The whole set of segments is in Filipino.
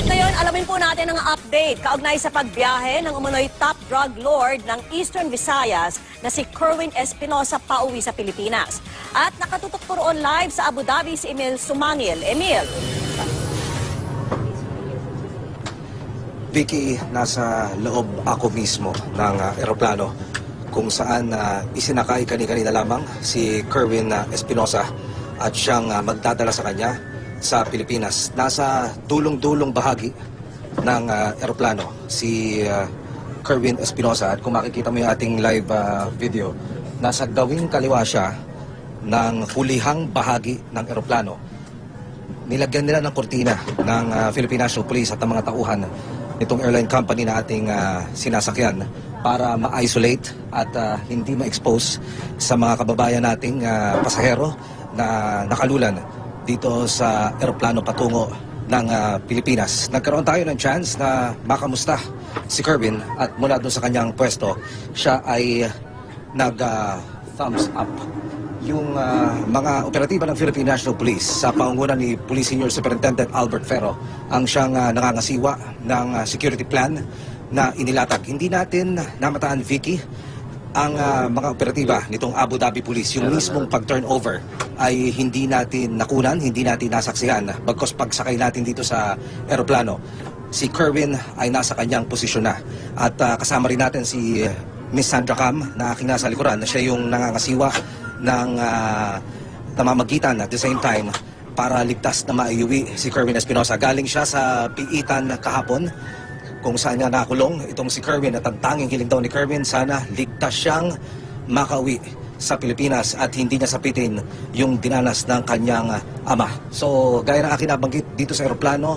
At ngayon, alamin po natin ang update kaugnay sa pagbiyahe ng umunoy top drug lord ng Eastern Visayas na si Kerwin Espinosa pauwi sa Pilipinas. At nakatutok po roon live sa Abu Dhabi si Emil Sumangil. Emil. Vicky, nasa loob ako mismo ng uh, eroplano kung saan uh, isinakay kani-kanina lamang si Kerwin uh, Espinosa at siyang uh, magdadala sa kanya sa Pilipinas. Nasa dulong-dulong bahagi ng uh, eroplano si uh, Kerwin Espinosa at kung makikita mo yung ating live uh, video, nasa gawing kaliwa siya ng hulihang bahagi ng eroplano nilagyan nila ng kortina ng uh, Philippine Police at ng mga tauhan nitong airline company na ating uh, sinasakyan para ma-isolate at uh, hindi ma-expose sa mga kababayan nating uh, pasahero na nakalulan dito sa eroplano patungo ng uh, Pilipinas. Nagkaroon tayo ng chance na makamusta si Kerwin at mula doon sa kanyang pwesto, siya ay nag-thumbs up yung ah, mga operatiba ng Philippine National Police sa paungunan ni Police Senior Superintendent Albert Ferro ang siyang ah, nangangasiwa ng ah, security plan na inilatag. Hindi natin namataan, Vicky, ang ah, mga operatiba nitong Abu Dhabi Police, yung mismong pag-turnover ay hindi natin nakunan, hindi natin nasaksihan. Bagkos pagsakay natin dito sa eroplano, si Kerwin ay nasa kanyang posisyon na. At ah, kasama rin natin si eh, Miss Sandra Cam na aking nasa likuran na siya yung nangangasiwa ng ah, namamagitan at the same time para ligtas na maiuwi si Kerwin Espinosa. Galing siya sa piitan kahapon kung saan niya nakulong itong si Kerwin at ang tanging hiling daw ni Kerwin sana ligtas siyang makauwi sa Pilipinas at hindi niya sapitin yung dinanas ng kanyang ama. So, gaya ng akin nabanggit dito sa aeroplano,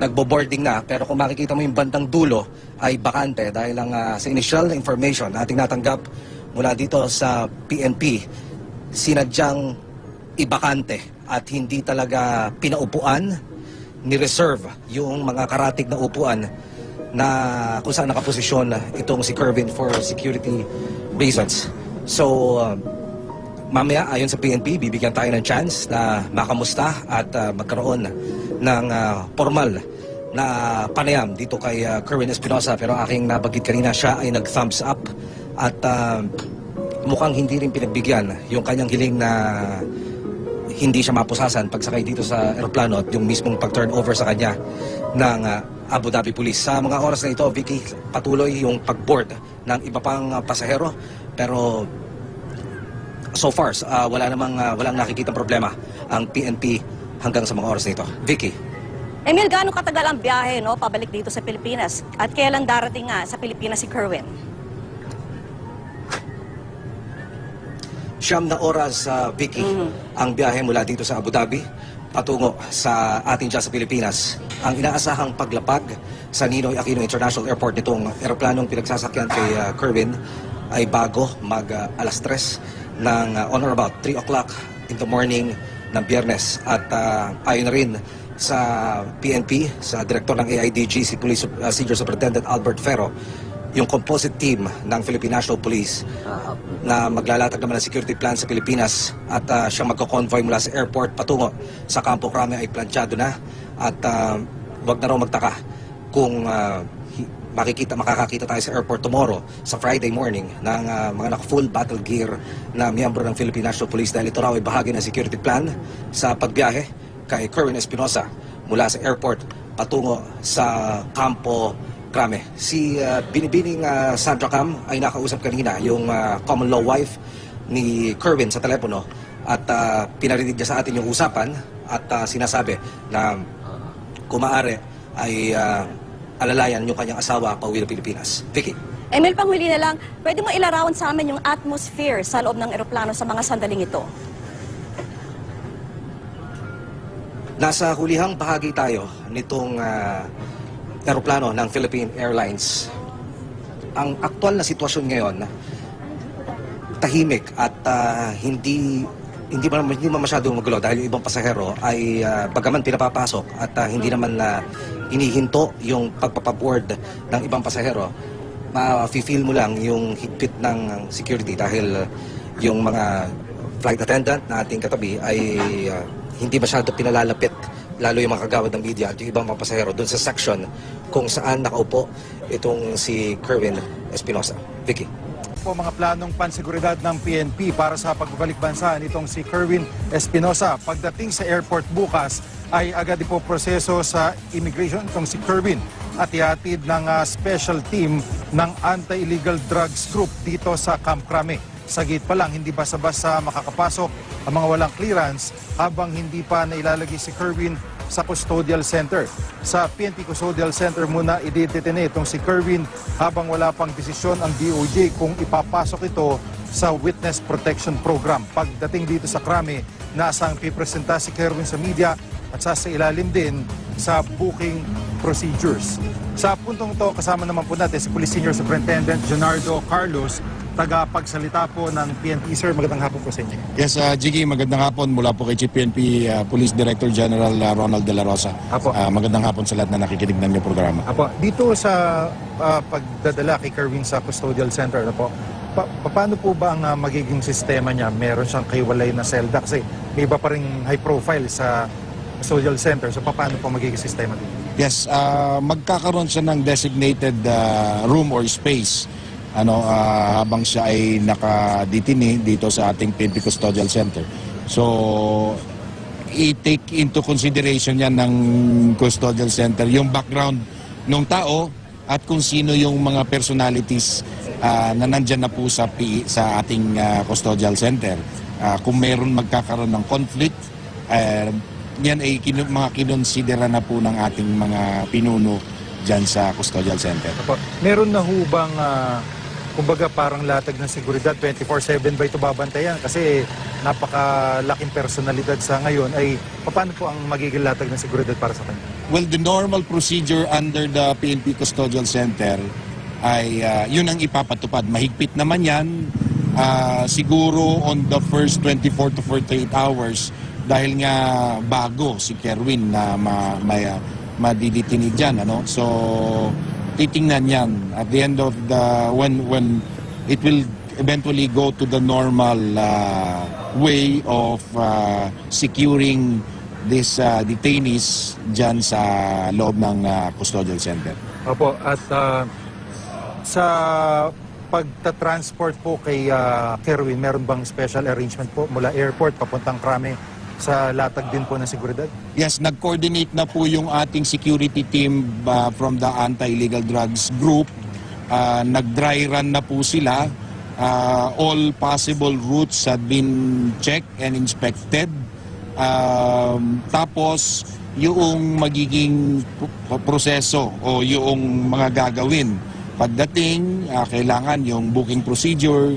nagbo-boarding na pero kung makikita mo yung bandang dulo ay bakante dahil lang ah, sa initial information na ating natanggap mula dito sa PNP sinadyang ibakante at hindi talaga pinaupuan ni reserve yung mga karatig na upuan na kung saan nakaposisyon itong si Kervin for security reasons. So, uh, mamaya ayon sa PNP, bibigyan tayo ng chance na makamusta at uh, magkaroon ng uh, formal na panayam dito kay uh, Kerwin Espinosa pero aking nabagit kanina siya ay nag-thumbs up at uh, mukhang hindi rin pinagbigyan yung kanyang hiling na hindi siya mapusasan pagsakay dito sa eroplano at yung mismong pag-turnover sa kanya ng uh, Abu Dhabi Police. Sa mga oras na ito, Vicky, patuloy yung pag-board ng iba pang uh, pasahero pero so far uh, wala namang uh, walang nakikita problema ang PNP hanggang sa mga oras na ito. Vicky. Emil, gaano katagal ang biyahe no, pabalik dito sa Pilipinas? At kailan darating nga sa Pilipinas si Kerwin? Siyam na oras sa Vicky ang biyahe mula dito sa Abu Dhabi patungo sa atin dyan sa Pilipinas. Ang inaasahang paglapag sa Ninoy Aquino International Airport nitong eroplanong pinagsasakyan kay uh, Kerwin ay bago mag uh, alas 3 ng uh, on or about 3 o'clock in the morning ng biyernes. At uh, ayon rin sa PNP, sa direktor ng AIDG, si Police uh, Senior Superintendent Albert Ferro, yung composite team ng Philippine National Police na maglalatag naman ng security plan sa Pilipinas at uh, siyang magko-convoy mula sa airport patungo sa Campo Crame ay planchado na at uh, wag na raw magtaka kung uh, makikita makakakita tayo sa airport tomorrow sa Friday morning ng uh, mga naka-full battle gear na miyembro ng Philippine National Police dahil ito raw ay bahagi ng security plan sa pagbiyahe kay Kerwin Espinosa mula sa airport patungo sa Campo Krame. Si uh, binibining uh, Sandra Cam ay nakausap kanina yung uh, common law wife ni Kerwin sa telepono at uh, pinarinig niya sa atin yung usapan at uh, sinasabi na kung maaari ay uh, alalayan yung kanyang asawa pauwi ng Pilipinas. Vicky. Emil, panghuli na lang, pwede mo ilarawan sa amin yung atmosphere sa loob ng eroplano sa mga sandaling ito? Nasa hulihang bahagi tayo nitong ah, eroplano ng Philippine Airlines. Ang aktual na sitwasyon ngayon, tahimik at ah, hindi hindi man hindi man masyadong magulo dahil yung ibang pasahero ay ah, bagaman pinapapasok at ah, hindi naman na inihinto yung pagpapaboard ng ibang pasahero, ma-feel mo lang yung higpit ng security dahil yung mga flight attendant na ating katabi ay ah, hindi masyado pinalalapit lalo yung mga kagawad ng media at yung ibang mga pasahero doon sa section kung saan nakaupo itong si Kerwin Espinosa. Vicky. po mga planong panseguridad ng PNP para sa pagbabalik bansa nitong si Kerwin Espinosa. Pagdating sa airport bukas ay agad po proseso sa immigration itong si Kerwin at ihatid ng ah, special team ng Anti-Illegal Drugs Group dito sa Camp Crame. Sa gate pa lang, hindi basta-basta makakapasok ang mga walang clearance habang hindi pa nailalagay si Kerwin sa custodial center. Sa PNP Custodial Center muna ididetene itong si Kerwin habang wala pang desisyon ang DOJ kung ipapasok ito sa Witness Protection Program. Pagdating dito sa Krame, nasang pipresenta si Kerwin sa media at sasailalim din sa booking procedures. Sa puntong to, kasama naman po natin si Police Senior Superintendent Leonardo Carlos, tagapagsalita po ng PNP. Sir, magandang hapon po sa inyo. Yes, uh, Jiggy, magandang hapon mula po kay Chief PNP uh, Police Director General uh, Ronald De La Rosa. Apo. Uh, magandang hapon sa lahat na nakikinig ng programa. Apo, dito sa ah, pagdadala kay Kerwin sa custodial center, ano po, pa- paano po ba ang ah, magiging sistema niya? Meron siyang kaiwalay na selda kasi may iba pa rin high profile sa custodial center. So paano po magiging sistema dito? Yes, uh, magkakaroon siya ng designated uh, room or space ano uh, habang siya ay nakaditini dito sa ating PNP Custodial Center. So i-take into consideration yan ng custodial center yung background ng tao at kung sino yung mga personalities ah, na nandyan na po sa, P- sa ating ah, custodial center. Ah, kung meron magkakaroon ng conflict, eh, yan ay kinu- mga kinonsidera na po ng ating mga pinuno dyan sa custodial center. Meron na ho bang, ah, kumbaga parang latag ng seguridad, 24-7 ba ito babantayan? Kasi napakalaking personalidad sa ngayon ay paano po ang magiging latag ng seguridad para sa kanya? Well, the normal procedure under the PNP Custodial Center ay ah, yun ang ipapatupad. Mahigpit naman yan. Ah, siguro on the first 24 to 48 hours dahil nga bago si Kerwin na ma, may, ah, madiditinig dyan. Ano? So, titingnan yan. At the end of the, when, when it will eventually go to the normal ah, way of ah, securing these uh, detainees dyan sa loob ng uh, custodial center. Opo, at ah, sa pagta-transport po kay ah, Kerwin, meron bang special arrangement po mula airport papuntang Krame sa latag din po ng seguridad? Yes, nag-coordinate na po yung ating security team uh, from the Anti-Illegal Drugs Group. Uh, nag-dry run na po sila. Uh, all possible routes have been checked and inspected. Um, tapos, yung magiging proseso o yung mga gagawin. Pagdating, ah, kailangan yung booking procedure,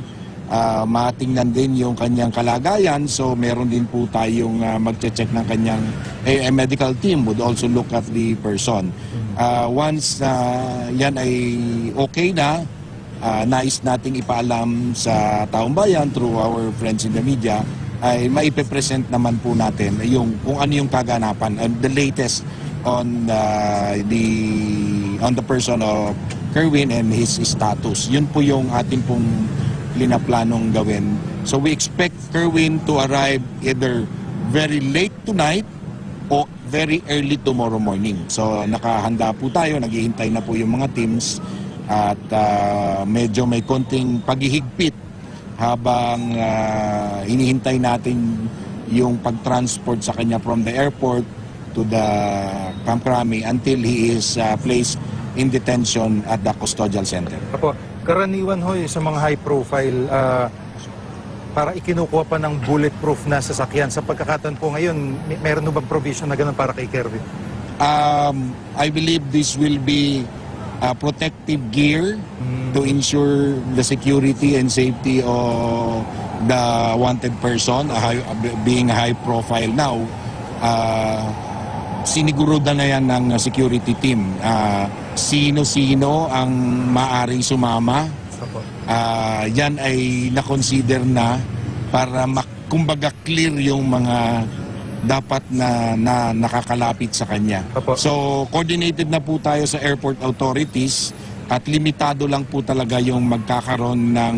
ah, matingnan din yung kanyang kalagayan. So, meron din po tayong ah, magche-check ng kanyang eh, eh, medical team would also look at the person. Ah, once na yan ay okay na, ah, nais nating ipaalam sa taong bayan through our friends in the media ay maipe-present naman po natin yung kung ano yung kaganapan and the latest on uh, the on the person of Kerwin and his status. Yun po yung ating pong linaplanong gawin. So we expect Kerwin to arrive either very late tonight o very early tomorrow morning. So nakahanda po tayo, naghihintay na po yung mga teams at ah, medyo may konting paghihigpit habang ah, hinihintay natin yung pag-transport sa kanya from the airport to the Camp Crame until he is ah, placed in detention at the custodial center. Apo, karaniwan ho eh, sa mga high profile, ah, para ikinukuha pa ng bulletproof na sasakyan. Sa pagkakataon po ngayon, may, meron bang provision na ganun para kay Kerwin? Um, I believe this will be uh, protective gear to ensure the security and safety of the wanted person, a high, being high profile now. Uh, siniguro na yan ng security team. Uh, sino-sino ang maaring sumama. Ah, yan ay na-consider na para mak- kumbaga clear yung mga dapat na, na nakakalapit sa kanya. Apo. So, coordinated na po tayo sa airport authorities at limitado lang po talaga yung magkakaroon ng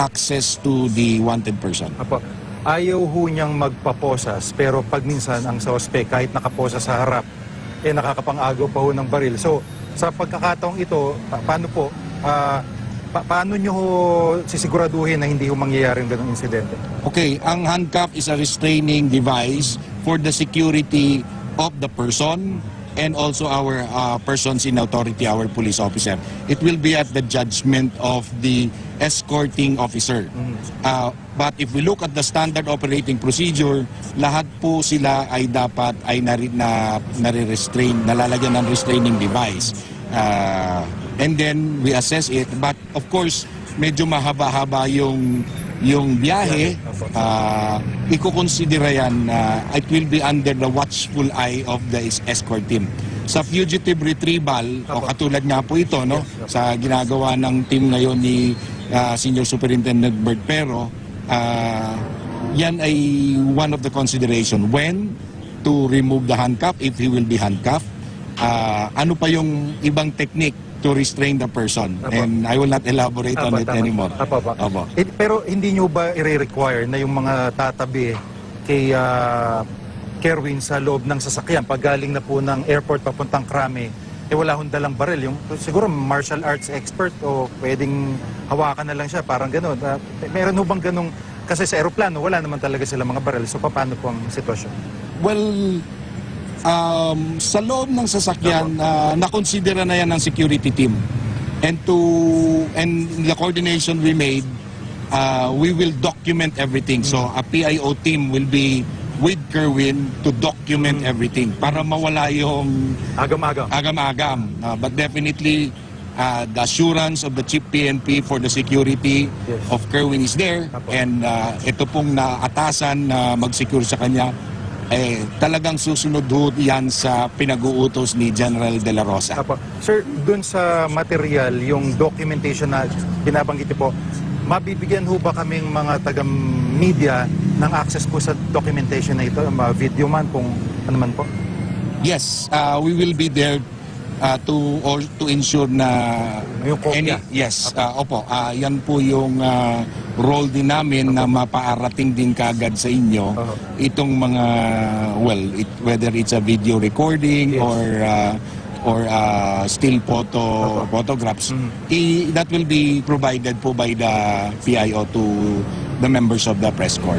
access to the wanted person. Apo, ayaw ho niyang magpaposas pero pag minsan ang suspect kahit nakaposa sa harap, eh nakakapang-agaw pa ho ng baril. So, sa pagkakataong ito, pa- paano po, ah, pa- paano niyo ho sisiguraduhin na hindi ho mangyayari yung ganong insidente? Okay, ang handcuff is a restraining device for the security of the person and also our uh, persons in authority, our police officer. It will be at the judgment of the escorting officer. Uh, but if we look at the standard operating procedure, lahat po sila ay dapat ay nari, na, nare-restrain, nalalagyan ng restraining device. Uh, and then we assess it. But of course, medyo mahaba-haba yung yung biyahe, uh, ikukonsidera yan na it will be under the watchful eye of the es- escort team. Sa fugitive retrieval, o katulad nga po ito, no, sa ginagawa ng team ngayon ni uh, Senior Superintendent Bert Pero, uh, yan ay one of the consideration. When to remove the handcuff, if he will be handcuffed, uh, ano pa yung ibang technique to restrain the person. Apo. And I will not elaborate on Apo, it tama. anymore. Apo, apo. Apo. Eh, pero hindi nyo ba i-require na yung mga tatabi kay ah, Kerwin sa loob ng sasakyan pag galing na po ng airport papuntang Krame, eh wala hong dalang baril. Yung, siguro martial arts expert o pwedeng hawakan na lang siya, parang gano'n. Ah, meron ho bang ganong, kasi sa aeroplano, wala naman talaga sila mga baril. So paano po ang sitwasyon? Well, um, sa loob ng sasakyan, uh, nakonsidera na yan ng security team. And to and the coordination we made, uh, we will document everything. So a PIO team will be with Kerwin to document everything para mawala yung Agam-agam. agam-agam. Uh, but definitely, uh, the assurance of the chief PNP for the security Yes. of Kerwin is there. Apo. And uh, ito pong naatasan na mag-secure sa kanya, eh, talagang susunod ho yan sa pinag-uutos ni General De La Rosa. Apo. Sir, dun sa material, yung documentation na binabanggit po, mabibigyan ho ba kaming mga taga-media ng access po sa documentation na ito, mga video man, kung ano man po? Yes, uh, we will be there uh, to or to ensure na Yung kopya. yes, uh, opo, uh, yan po yung uh, role din namin na mapaarating din kagad sa inyo Oho. itong mga well, it, whether it's a video recording Yes. or uh, or uh, still photo photographs i, that will be provided po by the PIO to the members of the press corps.